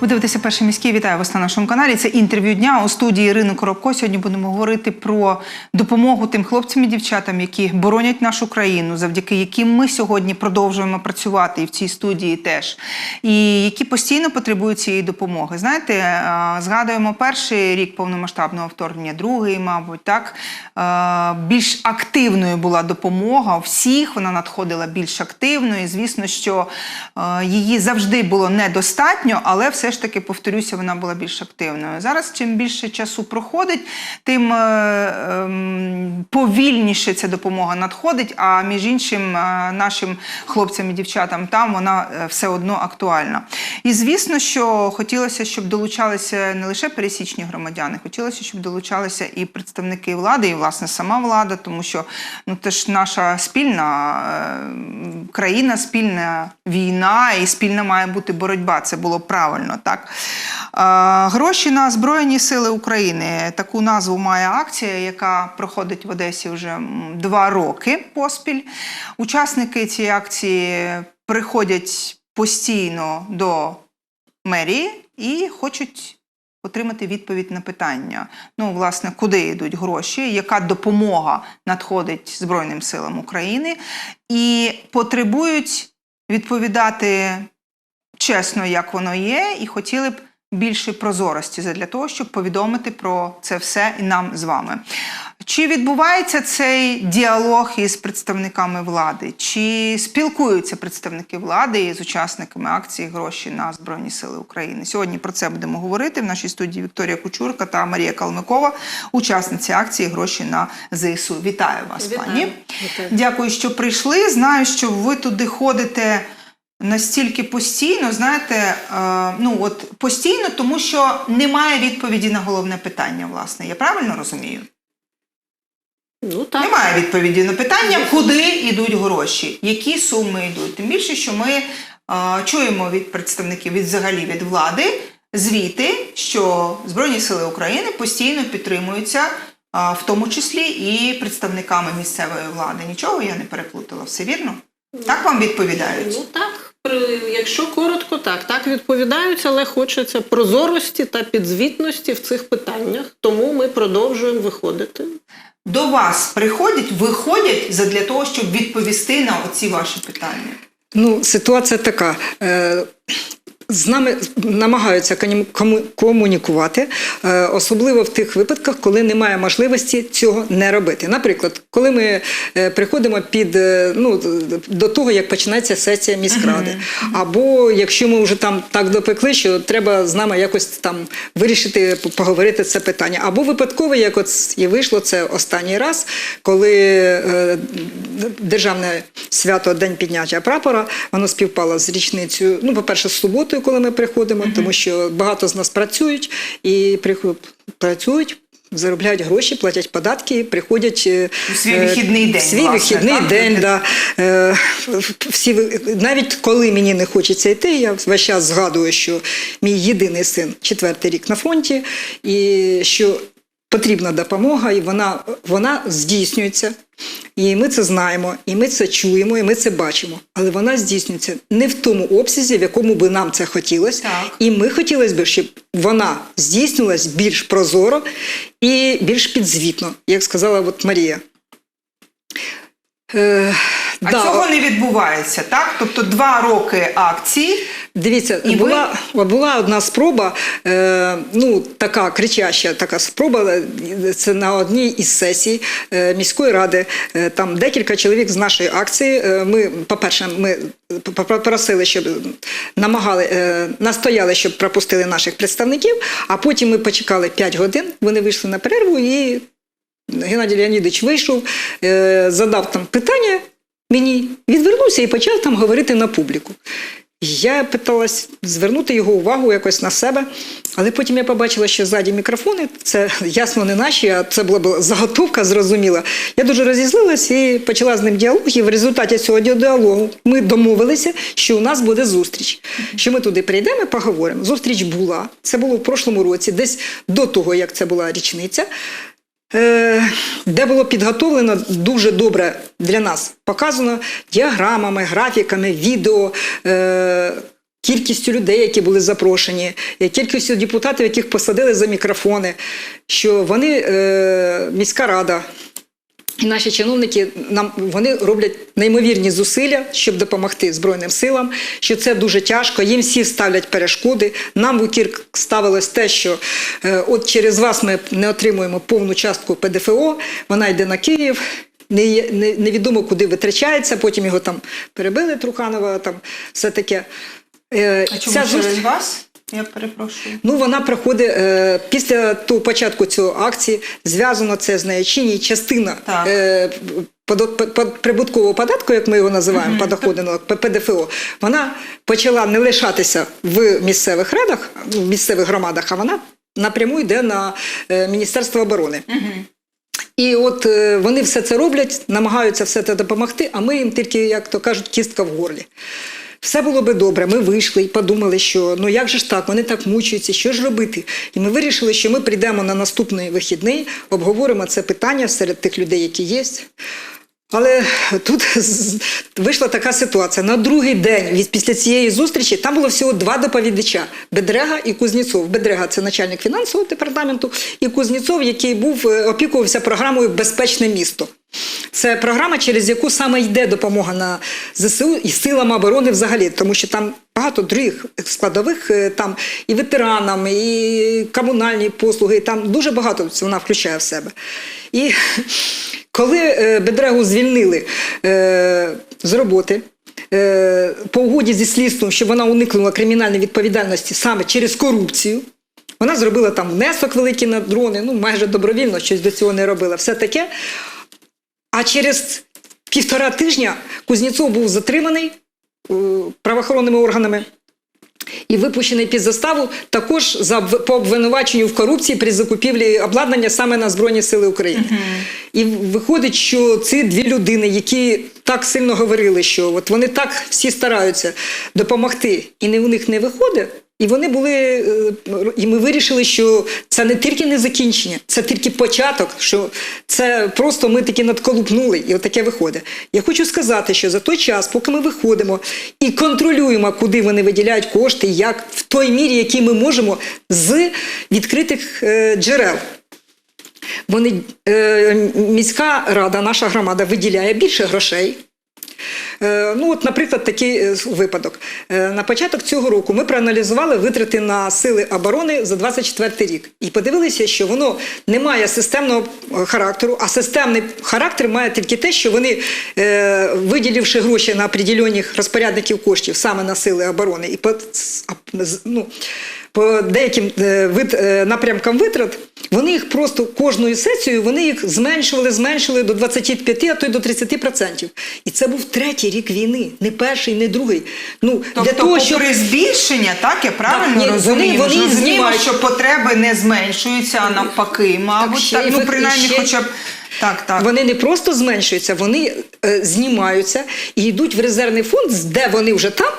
Ви дивитеся перший міський. Вітаю вас на нашому каналі. Це інтерв'ю дня у студії Ірини Коробко. Сьогодні будемо говорити про допомогу тим хлопцям і дівчатам, які боронять нашу країну, завдяки яким ми сьогодні продовжуємо працювати і в цій студії теж, і які постійно потребують цієї допомоги. Знаєте, е, згадуємо перший рік повномасштабного вторгнення, другий, мабуть, так Е, більш активною була допомога у всіх. Вона надходила більш активною. І, звісно, що е, її завжди було недостатньо, але все ж таки, повторюся, вона була більш активною. Зараз, чим більше часу проходить, тим е, ем, повільніше ця допомога надходить. А між іншим, е, нашим хлопцям і дівчатам там вона е, все одно актуальна. І звісно, що хотілося, щоб долучалися не лише пересічні громадяни, хотілося, щоб долучалися і представники влади, і власне сама влада, тому що ну це ж наша спільна країна, спільна війна і спільна має бути боротьба. Це було правильно, так. Гроші на Збройні Сили України. Таку назву має акція, яка проходить в Одесі вже два роки поспіль. Учасники цієї акції приходять постійно до мерії і хочуть отримати відповідь на питання: ну, власне, куди йдуть гроші, яка допомога надходить Збройним силам України, і потребують відповідати чесно, як воно є, і хотіли б. Більше прозорості для того, щоб повідомити про це все і нам з вами. Чи відбувається цей діалог із представниками влади? Чи спілкуються представники влади із учасниками акції гроші на Збройні Сили України? Сьогодні про це будемо говорити в нашій студії Вікторія Кучурка та Марія Калмикова, учасниці акції гроші на ЗСУ. Вітаю вас, Вітаю. пані. Вітаю. Дякую, що прийшли. Знаю, що ви туди ходите. Настільки постійно, знаєте, е, ну от постійно, тому що немає відповіді на головне питання, власне. Я правильно розумію? Ну так. Немає відповіді на питання, куди йдуть гроші, які суми йдуть. Тим більше, що ми е, чуємо від представників від взагалі від влади звіти, що Збройні Сили України постійно підтримуються, е, в тому числі і представниками місцевої влади. Нічого я не переплутала, все вірно? Так вам відповідають? Ну так, якщо коротко, так, так відповідають, але хочеться прозорості та підзвітності в цих питаннях, тому ми продовжуємо виходити. До вас приходять, виходять задля того, щоб відповісти на оці ваші питання. Ну, ситуація така. З нами намагаються кому- комунікувати, е, особливо в тих випадках, коли немає можливості цього не робити. Наприклад, коли ми е, приходимо під е, ну, до того, як починається сесія міськради, або якщо ми вже там так допекли, що треба з нами якось там вирішити, поговорити це питання. Або випадково, як от і вийшло це останній раз, коли державне свято День підняття прапора, воно співпало з річницею. Ну, по-перше, з суботою, коли ми приходимо, тому що багато з нас працюють і працюють. Заробляють гроші, платять податки, приходять е, У свій е, вихідний день, Свій власне, вихідний так? день, да. Е, всі, навіть коли мені не хочеться йти, я весь час згадую, що мій єдиний син четвертий рік на фронті, і що потрібна допомога, і вона, вона здійснюється. І ми це знаємо, і ми це чуємо, і ми це бачимо. Але вона здійснюється не в тому обсязі, в якому би нам це хотілося. Так. І ми хотілося б, щоб вона здійснювалась більш прозоро і більш підзвітно, як сказала от Марія. Е, А да, цього не відбувається, так? Тобто два роки акції. Дивіться, І була, була одна спроба, е, ну така кричаща така спроба. Це на одній із сесій е, міської ради. Е, там декілька чоловік з нашої акції. Е, ми, по-перше, ми попросили, щоб намагали, е, настояли, щоб пропустили наших представників. А потім ми почекали 5 годин. Вони вийшли на перерву і Геннадій Леонідович вийшов, е, задав там питання мені, відвернувся і почав там говорити на публіку. Я питалась звернути його увагу якось на себе, але потім я побачила, що ззаді мікрофони, це ясно не наші, а це була заготовка, зрозуміла. Я дуже розізлилась і почала з ним діалог. І в результаті цього діалогу ми домовилися, що у нас буде зустріч. Що ми туди прийдемо поговоримо. Зустріч була. Це було в прошлому році, десь до того, як це була річниця. Е, де було підготовлено дуже добре для нас показано діаграмами, графіками, відео. Е, кількістю людей, які були запрошені, е, кількістю депутатів, яких посадили за мікрофони, що вони, міська рада, і наші чиновники нам вони роблять неймовірні зусилля, щоб допомогти Збройним силам. Що це дуже тяжко. Їм всі ставлять перешкоди. Нам в укір ставилось те, що е, от через вас ми не отримуємо повну частку ПДФО. Вона йде на Київ. Не, не, невідомо куди витрачається. Потім його там перебили Труханова. Там все таке. Е, А чому ця через зустріч- вас? Я перепрошую. Ну, вона проходить е, після того початку цього акції, зв'язано це з нею чи ні, частина е, подо- по- по- прибуткового податку, як ми його називаємо, подоходний налог, П- ПДФО, вона почала не лишатися в місцевих радах, в місцевих громадах, а вона напряму йде на е, Міністерство оборони. І от е, вони все це роблять, намагаються все це допомогти, а ми їм тільки, як то кажуть, кістка в горлі. Все було би добре. Ми вийшли і подумали, що ну як же ж так, вони так мучаються, що ж робити? І ми вирішили, що ми прийдемо на наступний вихідний, обговоримо це питання серед тих людей, які є. Але тут вийшла така ситуація. На другий день від після цієї зустрічі там було всього два доповідача: Бедрега і Кузніцов. Бедрега це начальник фінансового департаменту, і Кузніцов, який був е, опікувався програмою Безпечне місто. Це програма, через яку саме йде допомога на ЗСУ і силам оборони взагалі, тому що там багато других складових, е, там і ветеранам, і комунальні послуги, і там дуже багато вона включає в себе. І коли е, Бедрегу звільнили е, з роботи, по угоді зі слідством, щоб вона уникнула кримінальної відповідальності саме через корупцію, вона зробила там внесок великий на дрони, ну майже добровільно щось до цього не робила. Все таке. А через півтора тижня Кузнєцов був затриманий е, правоохоронними органами і випущений під заставу також за по обвинуваченню в корупції при закупівлі обладнання саме на Збройні Сили України. І виходить, що ці дві людини, які так сильно говорили, що от вони так всі стараються допомогти, і не у них не виходить. І вони були, е, і ми вирішили, що це не тільки не закінчення, це тільки початок, що це просто ми таки надколупнули, і отаке виходить. Я хочу сказати, що за той час, поки ми виходимо і контролюємо, куди вони виділяють кошти, як в той мірі, який ми можемо з відкритих е, джерел. Вони, е, міська рада, наша громада виділяє більше грошей. Е, Ну, от, наприклад, такий е, випадок. Е, На початок цього року ми проаналізували витрати на сили оборони за 24 рік і подивилися, що воно не має системного характеру, а системний характер має тільки те, що вони, виділивши гроші на определених розпорядників коштів саме на сили оборони і ну, по деяким е, вит, е, напрямкам витрат, вони їх просто кожною сесією вони їх зменшували, зменшили до 25, а то й до 30%. І це був третій рік війни, не перший, не другий. Ну, Тобто, для того, щоб попри збільшення, так я правильно ні, розумію? вони ж розуміємо, знімають. що потреби не зменшуються, а навпаки, мабуть, ще так, ну принаймні, ще- хоча б так, так. Вони не просто зменшуються, вони е, знімаються і йдуть в резервний фонд, де вони вже там.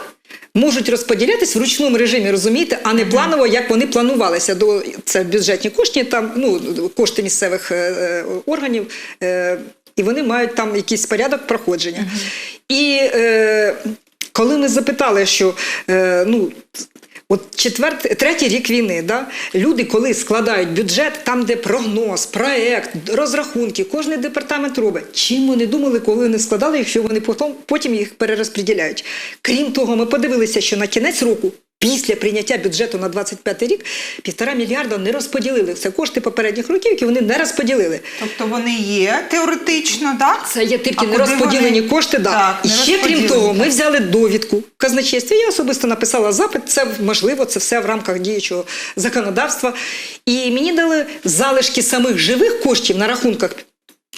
Можуть розподілятись в ручному режимі, розумієте, а не планово, як вони планувалися. До це бюджетні кошти, там ну кошти місцевих е, е, органів, е, і вони мають там якийсь порядок проходження. І е, коли ми запитали, що е, ну. От четвертий, третій рік війни, да? люди, коли складають бюджет, там, де прогноз, проект, розрахунки, кожний департамент робить. Чим вони думали, коли вони складали, якщо вони потім, потім їх перерозподіляють. Крім того, ми подивилися, що на кінець року, після прийняття бюджету на 25 рік, півтора мільярда не розподілили. Це кошти попередніх років, які вони не розподілили. Тобто вони є теоретично, так? Це є тільки А не розподілені вони? кошти. Так, і ще крім того, ми взяли довідку в казначействі. Я особисто написала запит. Це можливо, це все в рамках діючого законодавства. І мені дали залишки самих живих коштів на рахунках.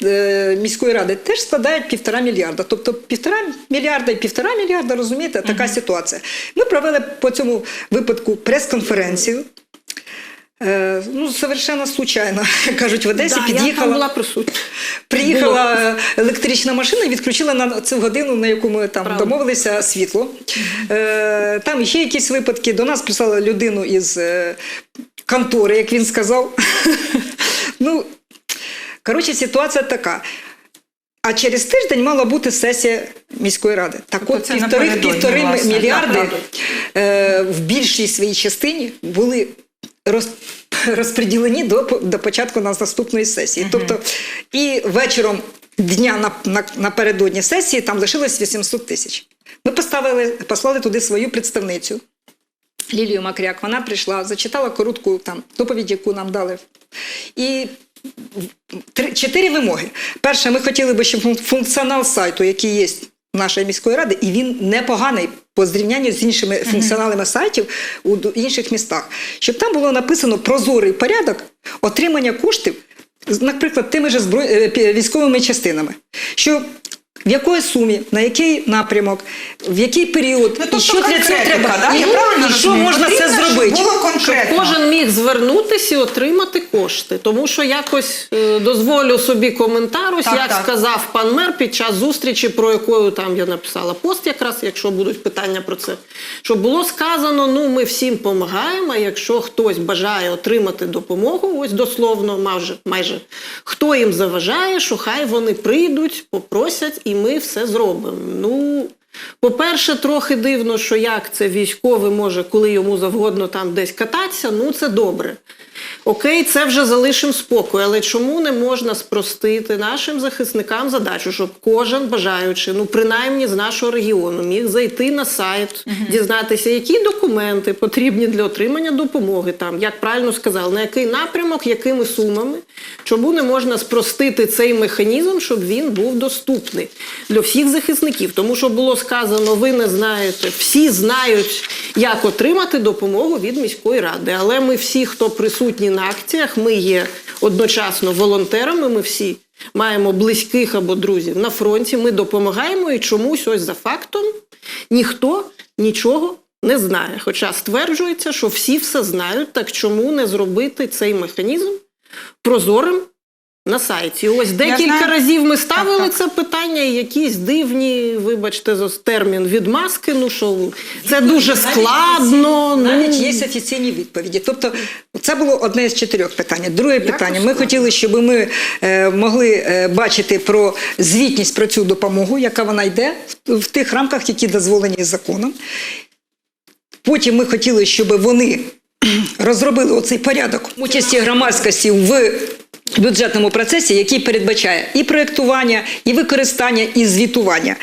Е, Міської ради теж складають півтора мільярда. Тобто півтора мільярда і півтора мільярда, розумієте, така ситуація. Ми провели по цьому випадку прес-конференцію. Е, ну, совершенно случайно, кажуть, в Одесі Да, я там під'їхала. була присутня. Приїхала електрична машина і відключила на цю годину, на яку ми там Правда. домовилися, світло. Е, там ще якісь випадки. До нас прислали людину із контори, як він сказав. ну, коротше, ситуація така. А через тиждень мала бути сесія міської ради. Так Тобто от півтори-півтори мільярди е, в більшій своїй частині були роз, розподілені до, до початку нас наступної сесії. Тобто і вечором дня на, на, напередодні сесії там лишилось 800 тисяч. Ми поставили, послали туди свою представницю. Лілію Макряк, вона прийшла, зачитала коротку там доповідь, яку нам дали. І три, чотири вимоги. Перше, ми хотіли би, щоб функціонал сайту, який є в нашої міської ради, і він непоганий по зрівнянню з іншими функціоналами сайтів у інших містах, щоб там було написано прозорий порядок отримання коштів, наприклад, тими ж зброй... е, військовими частинами. Що в якої сумі, на який напрямок, в який період, Ну, і тобто що для цього треба, да? і, Я правильно і що можна це Потрібно, щоб зробити. Було конкретно. Кожен міг звернутися і отримати кошти, тому що якось е, дозволю собі коментар, ось Так, як так. сказав пан мер під час зустрічі, про якою там я написала пост, якраз якщо будуть питання про це. Що було сказано: ну ми всім допомагаємо. А якщо хтось бажає отримати допомогу, ось дословно, майже майже хто їм заважає, що хай вони прийдуть, попросять, і ми все зробимо. Ну. По-перше, трохи дивно, що як це військовий може, коли йому завгодно там десь кататися, ну це добре. Окей, це вже залишимо спокою, але чому не можна спростити нашим захисникам задачу, щоб кожен бажаючи, ну принаймні з нашого регіону, міг зайти на сайт, дізнатися, які документи потрібні для отримання допомоги, там як правильно сказали, на який напрямок, якими сумами, чому не можна спростити цей механізм, щоб він був доступний для всіх захисників, тому що було сказано, ви не знаєте, всі знають, як отримати допомогу від міської ради. Але ми всі, хто присутні на акціях, ми є одночасно волонтерами. Ми всі маємо близьких або друзів на фронті. Ми допомагаємо і чомусь ось за фактом ніхто нічого. Не знає, хоча стверджується, що всі все знають, так чому не зробити цей механізм прозорим на сайті? Ось декілька знаю. разів ми ставили Так, так. це питання, і якісь дивні, вибачте, за термін відмазки. Ну що це дуже складно. Навіть ну, є офіційні відповіді. Тобто, це було одне з чотирьох питань. Друге питання. Ми хотіли, щоб ми е, могли е, бачити про звітність про цю допомогу, яка вона йде в, в тих рамках, які дозволені законом. Потім ми хотіли, щоб вони розробили оцей порядок участі громадськості в бюджетному процесі, який передбачає і проєктування, і використання, і звітування.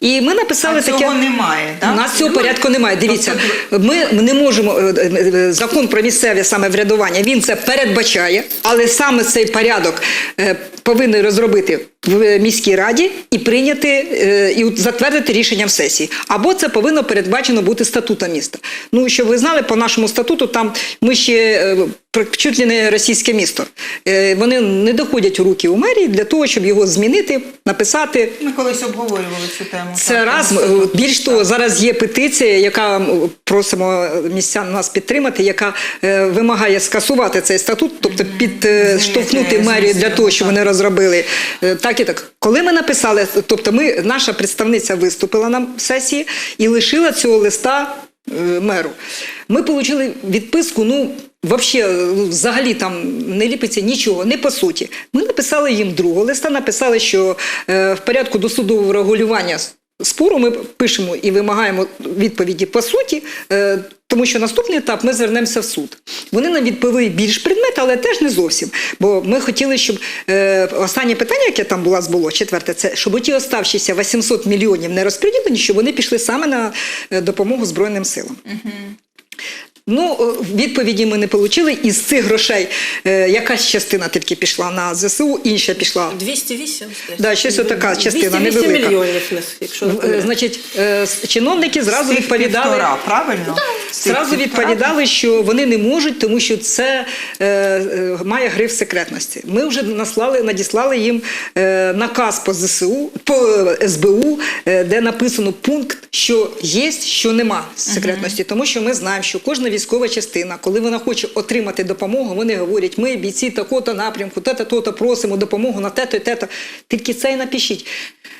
І ми написали А цього таке. немає, так? У нас цього порядку немає. Дивіться, Тобто- ми не можемо е, е, е, закон про місцеве самоврядування. Він це передбачає, але саме цей порядок повинні розробити в міській раді і прийняти і затвердити рішенням сесії. Або це повинно передбачено бути статутом міста. Ну щоб ви знали, по нашому статуту там ми ще чуть ли не російське місто. Вони не доходять руки у мерії для того, щоб його змінити, написати. Ми колись обговорювали цю тему. Це раз. Е, більш того, зараз є петиція, яка просимо містян нас підтримати, яка е, вимагає скасувати цей статут, тобто підштовхнути Змінити мерію для того, так. вони розробили е, так і так. Коли ми написали, тобто ми наша представниця виступила на сесії і лишила цього листа е, меру. Ми отримали відписку. Ну Вообще, е, взагалі там не ліпиться нічого, не по суті. Ми написали їм другого листа, написали, що е, в порядку досудового регулювання спору ми пишемо і вимагаємо відповіді по суті, е, тому що наступний етап ми звернемося в суд. Вони нам відповіли більш предмет, але теж не зовсім. Бо ми хотіли, щоб е, останнє питання, яке там було, було четверте, це щоб ті оставшіся 800 мільйонів не розподілені, щоб вони пішли саме на е, допомогу Збройним силам. Ну, е, відповіді ми не отримали. Із цих грошей е, якась частина тільки пішла на ЗСУ, інша пішла 208. Да, щось отака частина 208 невелика. мільйонів, якщо не. Значить, е, чиновники зразу відповідали. півтора, правильно? Тих Зразу відповідали, що вони не можуть, тому що це е, має гриф секретності. Ми вже наслали, надіслали їм е, наказ по ЗСУ, по СБУ, е, де написано пункт, що є, що нема секретності. Тому що ми знаємо, що кожна військова частина, коли вона хоче отримати допомогу, вони говорять: ми бійці такого-то напрямку, те-то, то-то просимо допомогу на те-то, і те-то. Тільки це і напишіть.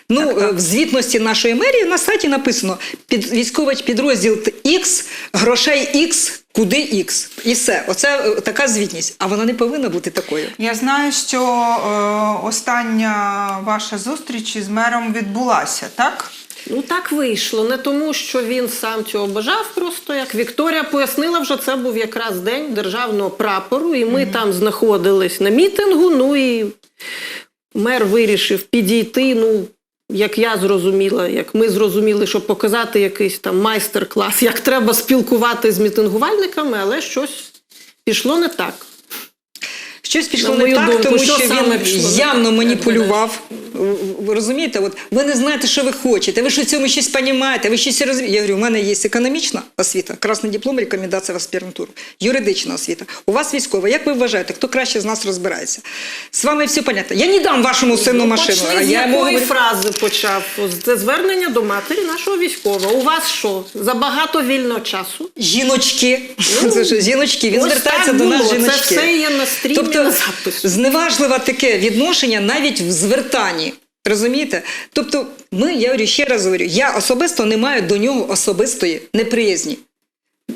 Ну, е, в звітності нашої мерії на сайті написано під військовий підрозділ X, грошей X куди Х. І все. Оце е, така звітність. А вона не повинна бути такою. Я знаю, що е, остання ваша зустріч із мером відбулася, так? Ну так вийшло. Не тому, що він сам цього бажав, просто як Вікторія пояснила, вже це був якраз день державного прапору, і ми там знаходились на мітингу. Ну і мер вирішив підійти. Ну, як я зрозуміла, як ми зрозуміли, щоб показати якийсь там майстер-клас, як треба спілкувати з мітингувальниками, але щось пішло не так. Щось пішло На не так, думку, тому що що він пішло явно маніпулював. Ви розумієте, от ви не знаєте, що ви хочете, ви що в цьому щось розумієте, ви щось розумієте. Я говорю, у мене є економічна освіта, красний диплом, рекомендація в аспірантуру, юридична освіта. У вас військова. Як ви вважаєте, хто краще з нас розбирається? З вами все понятно. Я не дам вашому сину Ну, машину. Почни а з я якої фрази почав? Це звернення до матері нашого військового. У вас що? Забагато вільного часу? Жіночки, Ну, це ж жіночки, він звертається до нас було. Це все є на стрімі, тобто, на зневажливе таке відношення навіть в звертанні. Розумієте? Тобто, ми, я ще раз говорю, я особисто не маю до нього особистої неприязні.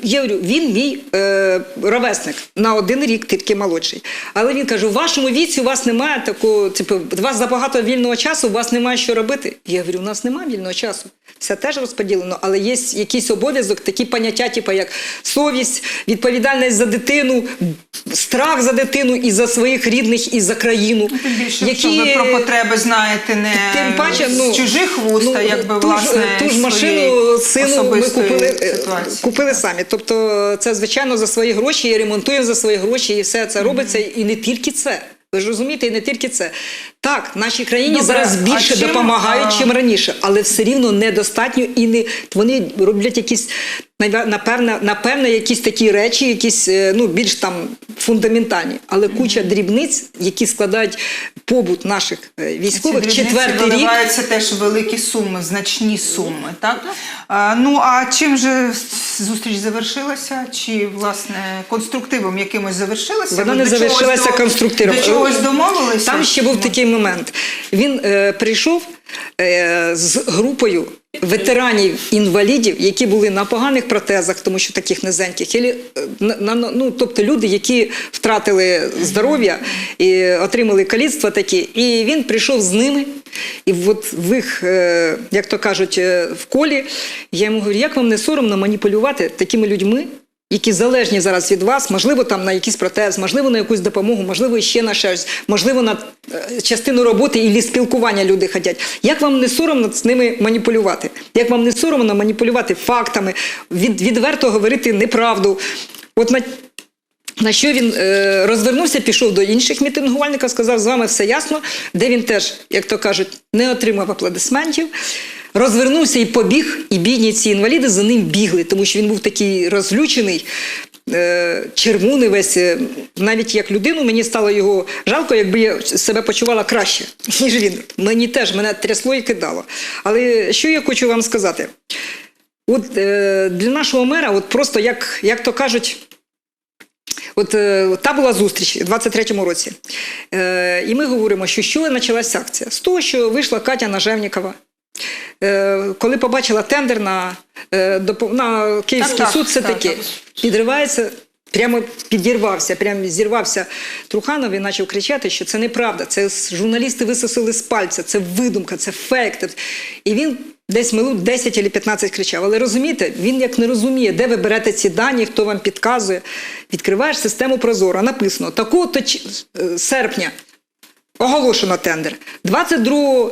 Я говорю, він мій е, ровесник на один рік тільки молодший. Але він каже: у вашому віці у вас немає такого, типу, у вас забагато вільного часу, у вас немає що робити. Я говорю, у нас немає вільного часу. Все теж розподілено, але є якийсь обов'язок, такі поняття, типу, як совість, відповідальність за дитину, страх за дитину і за своїх рідних, і за країну. Тим більше, що ви про потреби знаєте не Тим паче, ну, з чужих вуст, а якби ту власне ту ж машину сину ми купили, е, ситуації. купили самі. Тобто, це звичайно за свої гроші, і ремонтуємо за свої гроші, і все це робиться. І не тільки це. Ви ж розумієте, і не тільки це. Так, нашій країні Добре, зараз а більше чим, допомагають, а, чим раніше, але все рівно недостатньо і не вони роблять якісь напевне, напевне, якісь такі речі, якісь е, ну більш там фундаментальні, але куча дрібниць, які складають побут наших е, військових. Ці Четвертий рік. теж великі суми, значні суми, так? А, ну а чим же зустріч завершилася? Чи власне конструктивом якимось завершилася? Вона не завершилася до- конструктивом. До чогось домовилися? Там ще був такий момент. Він е, прийшов е, з групою ветеранів-інвалідів, які були на поганих протезах, тому що таких низеньких, і, на, на, ну, тобто люди, які втратили здоров'я і отримали каліцтва такі. І він прийшов з ними. І от в їх, е, як то кажуть, е, в колі я йому говорю, як вам не соромно маніпулювати такими людьми, які залежні зараз від вас, можливо, там на якийсь протез, можливо, на якусь допомогу, можливо, ще на щось, можливо, на е, частину роботи і спілкування люди хотять. Як вам не соромно з ними маніпулювати? Як вам не соромно маніпулювати фактами, від, відверто говорити неправду? От на на що він е, розвернувся, пішов до інших мітингувальників, сказав, з вами все ясно, де він теж, як то кажуть, не отримав аплодисментів. Розвернувся і побіг, і бідні ці інваліди за ним бігли, тому що він був такий розлючений, е, червоний весь. е, Навіть як людину мені стало його жалко, якби я себе почувала краще, ніж він. Мені теж мене трясло і кидало. Але що я хочу вам сказати? От е, для нашого мера, от просто як, як то кажуть. От та була зустріч у 23-му році. Е, і ми говоримо, що що почалася акція? З того, що вийшла Катя Нажевнікова. Е, коли побачила тендер на, е, на Київський Так, суд, все так, таки так. підривається. Прямо підірвався, прямо зірвався Труханов і почав кричати, що це неправда. Це журналісти висосили з пальця, це видумка, це фейк. І він десь минут 10 або 15 кричав. Але розумієте, він як не розуміє, де ви берете ці дані, хто вам підказує. Відкриваєш систему Прозоро, написано такого-то ч- е, серпня оголошено тендер. 22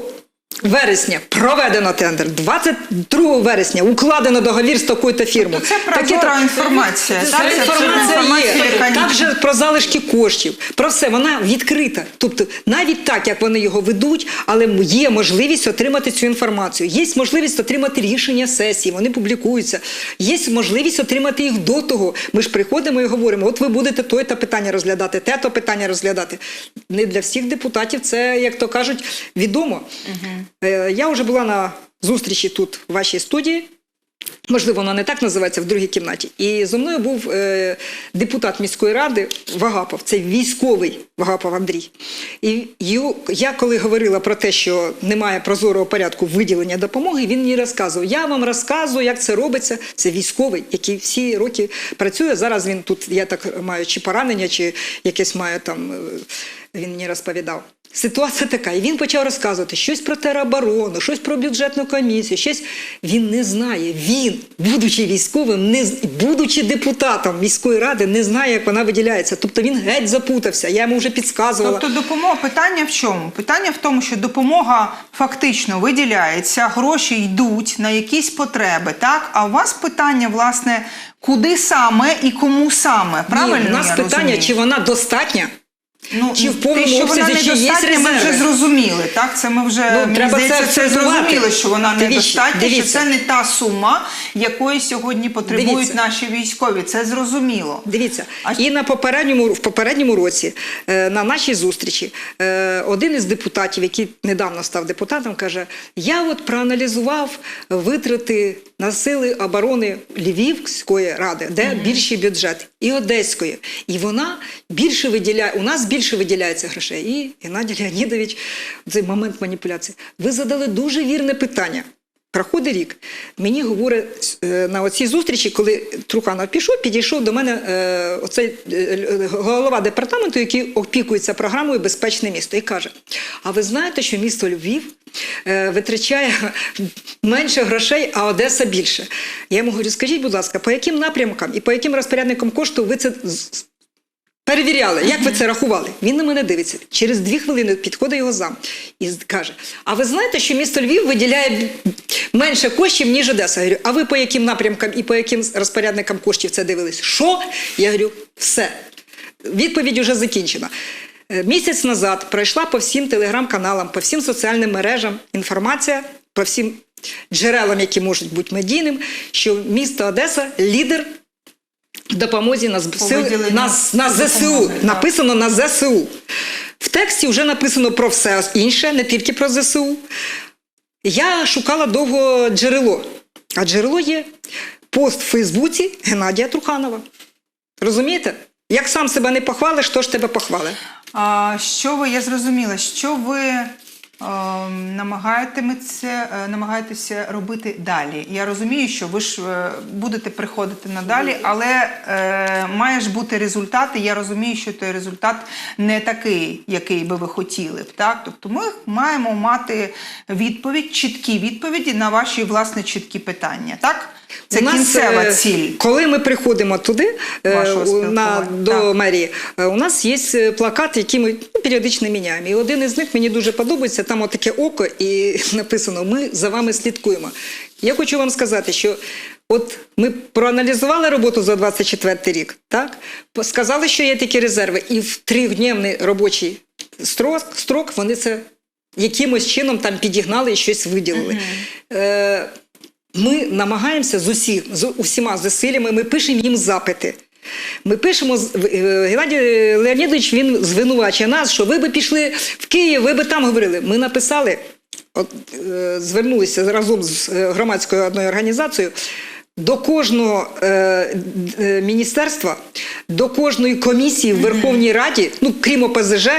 вересня проведено тендер. 22 вересня укладено договір з такою-то фірмою. Тобто це Такі прозора інформація, Це, так? Це інформація є. яка Так ні- же про залишки коштів, про все, вона відкрита. Тобто, навіть так, як вони його ведуть, але є можливість отримати цю інформацію. Є можливість отримати рішення сесії, вони публікуються. Є можливість отримати їх до того. Ми ж приходимо і говоримо: от ви будете то та питання розглядати, те то питання розглядати. Не для всіх депутатів це, як то кажуть, відомо. Е, Я вже була на зустрічі тут, в вашій студії. Можливо, вона не так називається в другій кімнаті. І зо мною був е, депутат міської ради Вагапов, це військовий Вагапов Андрій. І я коли говорила про те, що немає прозорого порядку виділення допомоги, він мені розказував. Я вам розказую, як це робиться. Це військовий, який всі роки працює. Зараз він тут, я так маю, чи поранення, чи якесь має там. е, Він мені розповідав. Ситуація така, і він почав розказувати щось про тероборону, щось про бюджетну комісію, щось він не знає. Він, будучи військовим, не будучи депутатом міської ради, не знає, як вона виділяється. Тобто він геть запутався. Я йому вже підказувала. Тобто допомога питання в чому? Питання в тому, що допомога фактично виділяється, гроші йдуть на якісь потреби, так? А у вас питання, власне, куди саме і кому саме? Правильно? Ні, у нас я питання, розумію? чи вона достатня. Ну, Чи в повному те, що вона обсязі, чи є недостатня, ми вже зрозуміли. Так, це ми вже Ну, мені треба це здається, це акцентувати. зрозуміли, що вона Дивіться, недостатня, що дивіться. це не та сума, якої сьогодні потребують Дивіться. наші військові. Це зрозуміло. Дивіться, А і на попередньому в попередньому році е, на нашій зустрічі е, один із депутатів, який недавно став депутатом, каже: Я от проаналізував витрати на сили оборони Львівської ради, де більший бюджет, і Одеської. І вона більше виділяє. У нас більше виділяється грошей. І Геннадій Леонідович, в цей момент маніпуляції. Ви задали дуже вірне питання. Проходить рік. Мені говорить е, на оцій зустрічі, коли Труханов пішов, підійшов до мене е, оцей е, голова департаменту, який опікується програмою Безпечне місто, і каже: А ви знаєте, що місто Львів витрачає менше грошей, а Одеса більше? Я йому говорю, скажіть, будь ласка, по яким напрямкам і по яким розпорядникам кошту ви це Перевіряли, як ви це рахували? Він на мене дивиться. Через дві хвилини підходить його зам і каже: А ви знаєте, що місто Львів виділяє менше коштів, ніж Одеса? Я говорю, а ви по яким напрямкам і по яким розпорядникам коштів це дивились? Що? Я говорю, все. Відповідь вже закінчена. Е, Місяць назад пройшла по всім телеграм-каналам, по всім соціальним мережам інформація, по всім джерелам, які можуть бути медійним, що місто Одеса лідер допомозі на, на, на ЗСУ. Написано на ЗСУ. В тексті вже написано про все інше, не тільки про ЗСУ. Я шукала довго джерело. А джерело є пост в Фейсбуці Геннадія Труханова. Розумієте? Як сам себе не похвалиш, то ж тебе похвалить. А, що ви, я зрозуміла, що ви намагаєтеся робити далі? Я розумію, що ви ж е, будете приходити надалі, але е, має ж бути результат, і я розумію, що той результат не такий, який би ви хотіли б. Так? Тобто ми маємо мати відповідь, чіткі відповіді на ваші власне чіткі питання. Так? Це У нас, кінцева е, ціль. Коли ми приходимо туди, е, на, до так. мерії, е, у нас є плакат, який ми ну, періодично міняємо. І один із них мені дуже подобається. Там отаке око, і написано: Ми за вами слідкуємо. Я хочу вам сказати, що от ми проаналізували роботу за 24 рік, так? Сказали, що є такі резерви, і в трьохдневний робочий строк, строк вони це якимось чином там підігнали і щось виділили. Е, ми намагаємося з усіх, з усіма зусиллями, ми пишемо їм запити. Ми пишемо, е, Геннадій Леонідович він звинувачує нас, що ви би пішли в Київ, ви би там говорили. Ми написали, от, е, звернулися разом з е, громадською одною організацією. До кожного е, е, міністерства, до кожної комісії в Верховній Раді, ну крім ОПЗЖ,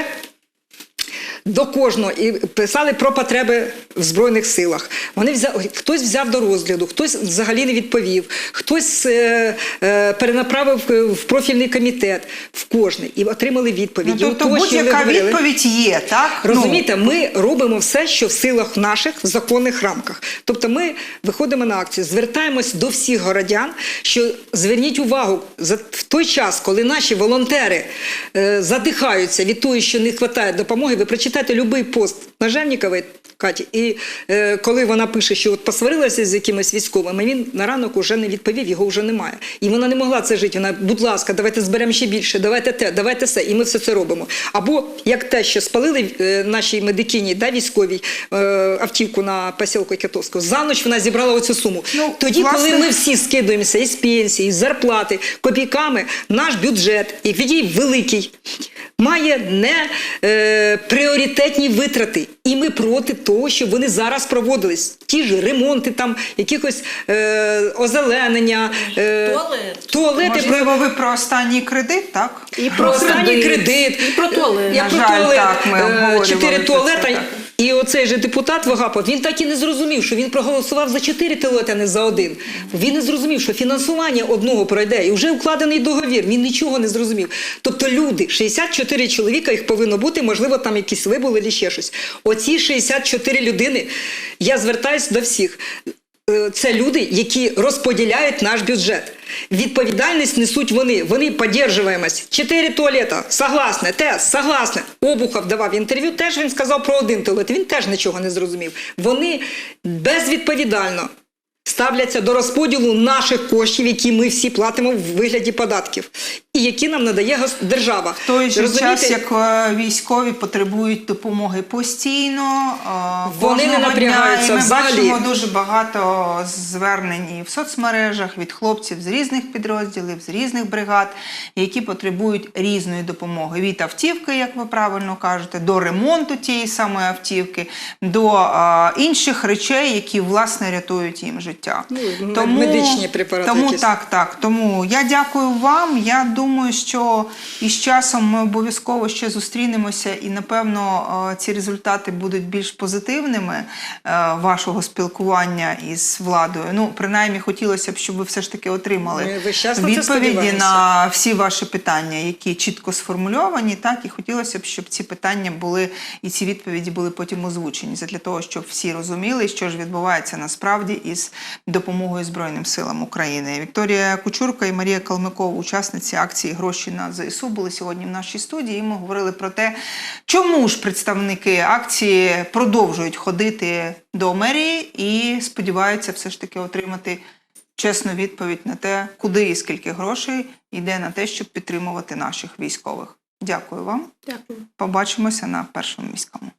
до кожного і писали про потреби в збройних силах. Вони взяв, хтось взяв до розгляду, хтось взагалі не відповів, хтось е, е, перенаправив в профільний комітет в кожний і отримали Ну, тобто будь-яка відповідь є, так? Ну, Розумієте, ми робимо все, що в силах наших в законних рамках. Тобто, ми виходимо на акцію, звертаємось до всіх городян, що зверніть увагу за в той час, коли наші волонтери е, задихаються від того, що не вистачає допомоги. Ви прочитайте будь-який пост Нажельнікової Каті, і е, коли вона пише, що от посварилася з якимось військовим, він на ранок уже не відповів, його вже немає. І вона не могла це жити. Вона, будь ласка, давайте зберемо ще більше, давайте те, давайте все. І ми все це робимо. Або як те, що спалили е, нашій медикині, да, військовій е, автівку на посілку Китовського. За ніч вона зібрала оцю суму. Ну, Тоді, власне- коли ми всі скидуємося із пенсії, з зарплати, копійками, наш бюджет, і який великий. має не е, пріоритетні витрати. І ми проти того, щоб вони зараз проводились. Ті ж ремонти, там якихось е, озеленення, е, Туалет. туалети. Можливо, ви про останній кредит, так? І про останній кредит. І про туалет. Я про туалет. так, ми Е, Чотири це, туалета. так. І оцей же депутат Вагапов, він так і не зрозумів, що він проголосував за чотири телети, а не за один. Він не зрозумів, що фінансування одного пройде, і вже укладений договір. Він нічого не зрозумів. Тобто люди, 64 чоловіка, їх повинно бути, можливо, там якісь вибули чи ще щось. Оці 64 людини, я звертаюся до всіх. Е, Це люди, які розподіляють наш бюджет. Відповідальність несуть вони. Вони підтримуємось. Чотири туалета, согласне, ТЕС, согласне. Обухов давав інтерв'ю, теж він сказав про один туалет. Він теж нічого не зрозумів. Вони безвідповідально ставляться до розподілу наших коштів, які ми всі платимо в вигляді податків, і які нам надає держава. В той же Розумієте? час, як е, військові потребують допомоги постійно, е, Вони не напрягаються дня, і ми взагалі. бачимо дуже багато звернень і в соцмережах від хлопців з різних підрозділів, з різних бригад, які потребують різної допомоги. Від автівки, як ви правильно кажете, до ремонту тієї самої автівки, до е, інших речей, які власне рятують їм життя. Ну, медичні препарати Тому якісь. так, так. Тому я дякую вам. Я думаю, що із часом ми обов'язково ще зустрінемося, і напевно е, ці результати будуть більш позитивними е, вашого спілкування із владою. Ну, принаймні, хотілося б, щоб ви все ж таки отримали відповіді на всі ваші питання, які чітко сформульовані. Так, і хотілося б, щоб ці питання були і ці відповіді були потім озвучені для того, щоб всі розуміли, що ж відбувається насправді із допомогою Збройним силам України. Вікторія Кучурка і Марія Калмикова, учасниці акції Гроші на ЗСУ, були сьогодні в нашій студії. І ми говорили про те, чому ж представники акції продовжують ходити до мерії і сподіваються все ж таки отримати чесну відповідь на те, куди і скільки грошей йде на те, щоб підтримувати наших військових. Дякую вам. Дякую. Побачимося на першому міському.